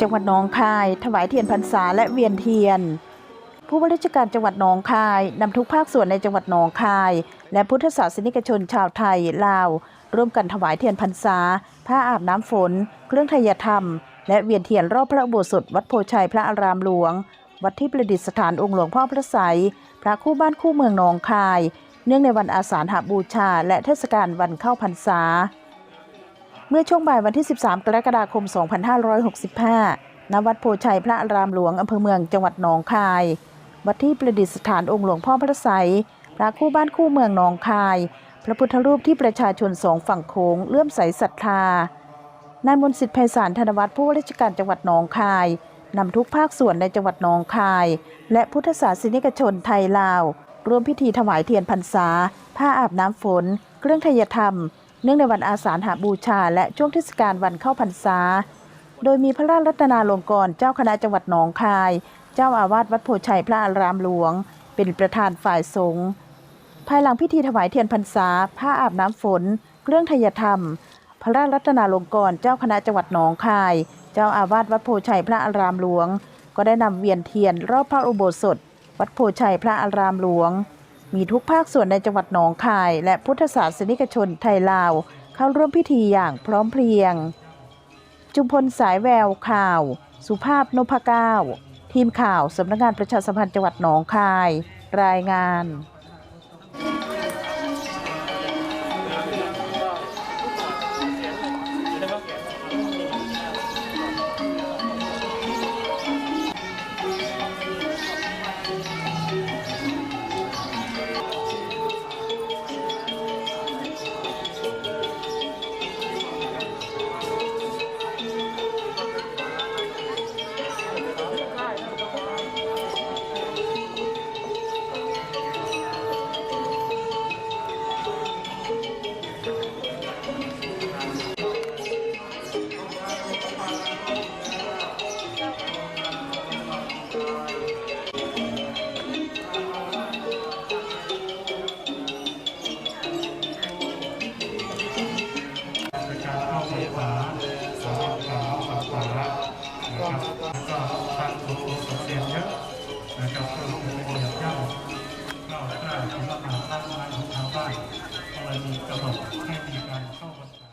จังหวัดหนองคาย ถวายเทียนพรรษาและเวียนเทียน ผู้ว่าราชการจังหวัดหนองคายนำทุกภาคส่วนในจังหวัดหนองคาย และพุทธศาสนิกชนชาวไทยลาว ร่วมกันถวายเทียนพรรษา ผ้าอาบน้ำฝน เครื่องไทยธรรม และเวียนเทียนรอบพระอุโบสถวัดโพชัยพระอารามหลวง วัดที่ประดิษฐานองค์หลวงพ่อพระไสยพระคู่บ้านคู่เมืองหนองคาย เนื่องในวันอาสาฬหบูชา และเทศกาลวันเข้าพรรษา เมื่อช่วงบ่ายวันที่ 13 กรกฎาคม 2565 ณ วัดโพชัยพระอารามหลวงอำเภอเมืองจังหวัดหนองคาย วัดที่ประดิษฐานองค์หลวงพ่อพระไสยพระคู่บ้านคู่เมืองหนองคาย พระพุทธรูปที่ประชาชนสองฝั่งโขงเลื่อมใสศรัทธา นายมนสิทธิ์ไพศาลธนวัฒน์ผู้ว่าราชการจังหวัดหนองคาย นำทุกภาคส่วนในจังหวัดหนองคาย และพุทธศาสนิกชนไทยลาว ร่วมพิธีถวายเทียนพรรษา ผ้าอาบน้ำฝน เครื่องไทยธรรม เนื่องในวันอาสาฬหบูชา และช่วงเทศกาลวันเข้าพรรษา โดยมีพระราชรัตนาลงกรเจ้าคณะจังหวัดหนองคาย เจ้าอาวาสวัดโพชัยพระอารามหลวง เป็นประธานฝ่ายสงฆ์ภายหลังพิธีถวายเทียนพรรษา ผ้าอาบน้ำฝน เครื่องทยธรรม พระราชรัตนาลงกรเจ้าคณะจังหวัดหนองคาย เจ้าอาวาสวัดโพชัยพระอารามหลวง ก็ได้นำเวียนเทียนรอบพระอุโบสถ วัดโพชัยพระอารามหลวง มีทุกภาคส่วนในจังหวัดหนองคาย และพุทธศาสนิกชนไทยลาว เข้าร่วมพิธีอย่างพร้อมเพรียง จุมพลสายแววข่าว สุภาพนพเก้า ทีมข่าวสำนักงานประชาสัมพันธ์จังหวัดหนองคาย รายงานเป็น ษาสำหรับการเข้าพรรษานะครับก็ท่านครูสมเด็จเยอะนะครับก็ลงไปเหยียบย่ำก็ได้สำหรับทางบ้านของชาวบ้านกรณีกำหนดให้มีการเข้าพรรษา